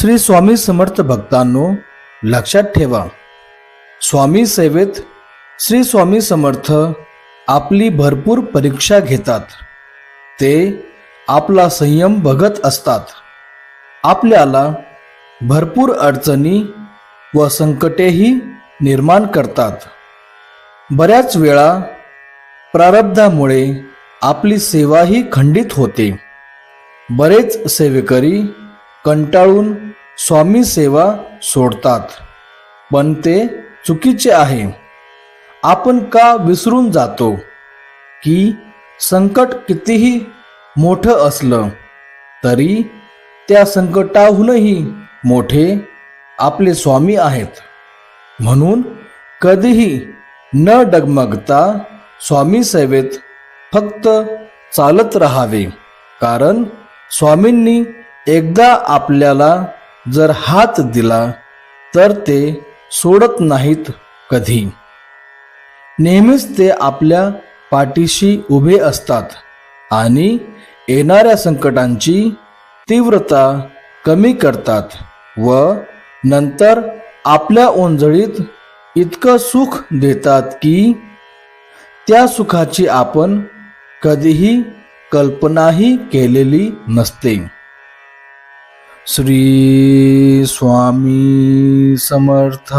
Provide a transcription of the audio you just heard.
श्री स्वामी समर्थ भक्तांनो लक्षात ठेवा. स्वामी सेवेत श्री स्वामी समर्थ आपली भरपूर परीक्षा घेतात. ते आपला संयम बघत असतात. आपल्याला भरपूर अडचणी व संकटेही निर्माण करतात. बऱ्याच वेळा प्रारब्धामुळे आपली सेवाही खंडित होते. बरेच सेवेकरी कंटाळून स्वामी सेवा सोडतात. पण ते चुकीचे आहे. आपण का विसरून जातो? की संकट कितीही मोठं असलं तरी त्या संकटाहूनही मोठे आपले स्वामी आहेत. म्हणून कधीही न डगमगता स्वामी सेवेत फक्त चालत राहावे. कारण स्वामींनी एकदा आपल्याला जर हात दिला तर ते सोडत नाहीत कधी. नेहमीच ते आपल्या पाठीशी उभे असतात आणि येणाऱ्या संकटांची तीव्रता कमी करतात व नंतर आपल्या ओंजळीत इतकं सुख देतात की त्या सुखाची आपण कधीही कल्पनाही केलेली नसते. श्री स्वामी समर्थ।